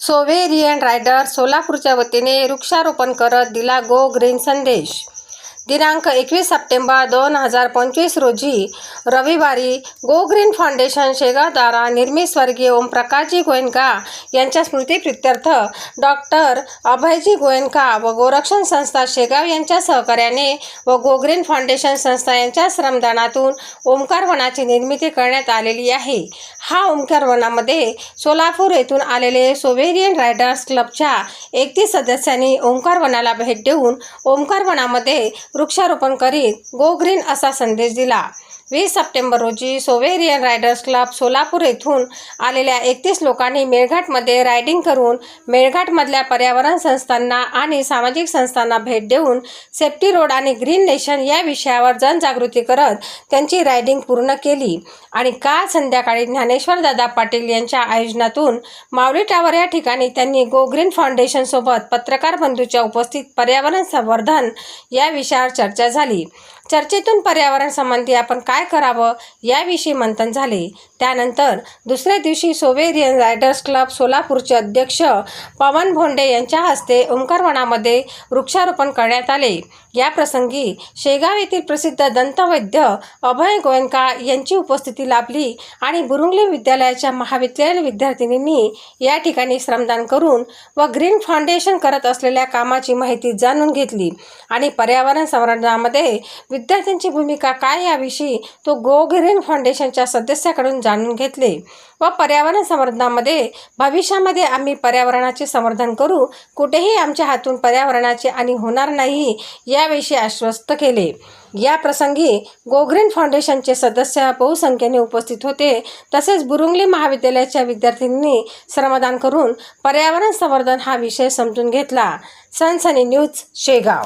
Sovereign rider सोलापूरच्या वतीने वृक्षारोपण करत दिला गो ग्रीन संदेश. दिनांक एकवीस सप्टेंबर दोन हजार पंचवीस रोजी रविवारी गो ग्रीन फाउंडेशन शेगावद्वारा निर्मित स्वर्गीय ओमप्रकाशजी गोयंका यांच्या स्मृतीप्रित्यर्थ डॉक्टर अभयजी गोयंका व गोरक्षण संस्था शेगाव यांच्या सहकार्याने व गो ग्रीन फाउंडेशन संस्था यांच्या श्रमदानातून ओंकार वनाची निर्मिती करण्यात आलेली आहे. हा ओंकार वनामध्ये सोलापूर येथून आलेले सोवेरियन रायडर्स क्लबच्या एकतीस सदस्यांनी ओंकार वनाला भेट देऊन ओंकार वनामध्ये वृक्षारोपण करीत गो ग्रीन असा संदेश दिला. वीस सप्टेंबर रोजी सोवेरियन रायडर्स क्लब सोलापूर येथून आलेल्या एकतीस लोकांनी मेळघाटमध्ये रायडिंग करून मेळघाटमधल्या पर्यावरण संस्थांना आणि सामाजिक संस्थांना भेट देऊन सेफ्टी रोड आणि ग्रीन नेशन या विषयावर जनजागृती करत त्यांची रायडिंग पूर्ण केली. आणि काल संध्याकाळी ज्ञानेश्वर दादा पाटील यांच्या आयोजनातून माऊली टावर या ठिकाणी त्यांनी गो ग्रीन फाउंडेशनसोबत पत्रकार बंधूच्या उपस्थित पर्यावरण संवर्धन या विषयावर चर्चा झाली. चर्चेतून पर्यावरण संबंधी आपण काय करावं याविषयी मंथन झाले. त्यानंतर दुसऱ्या दिवशी सोवेरियन रायडर्स क्लब सोलापूरचे अध्यक्ष पवन भोंडे यांच्या हस्ते ओंकारवनामध्ये वृक्षारोपण करण्यात आले. या प्रसंगी शेगाव येथील प्रसिद्ध दंतवैद्य अभय गोयंका यांची उपस्थिती लाभली आणि बुरुंगले विद्यालयाच्या महाविद्यालय विद्यार्थिनींनी या ठिकाणी श्रमदान करून व ग्रीन फाउंडेशन करत असलेल्या कामाची माहिती जाणून घेतली आणि पर्यावरण संवर्धनामध्ये विद्यार्थ्यांची भूमिका काय याविषयी तो गो ग्रीन फाउंडेशनच्या सदस्याकडून जाणून घेतले. व पर्यावरण संवर्धनामध्ये भविष्यामध्ये आम्ही पर्यावरणाचे संवर्धन करू. कुठेही आमच्या हातून पर्यावरणाचे आणि होणार नाही याविषयी आश्वस्त केले. या प्रसंगी गोग्रीन फाउंडेशनचे सदस्य बहुसंख्येने उपस्थित होते. तसेच बुरुंगली महाविद्यालयाच्या विद्यार्थ्यांनी श्रमदान करून पर्यावरण संवर्धन हा विषय समजून घेतला. सनसनी न्यूज शेगाव.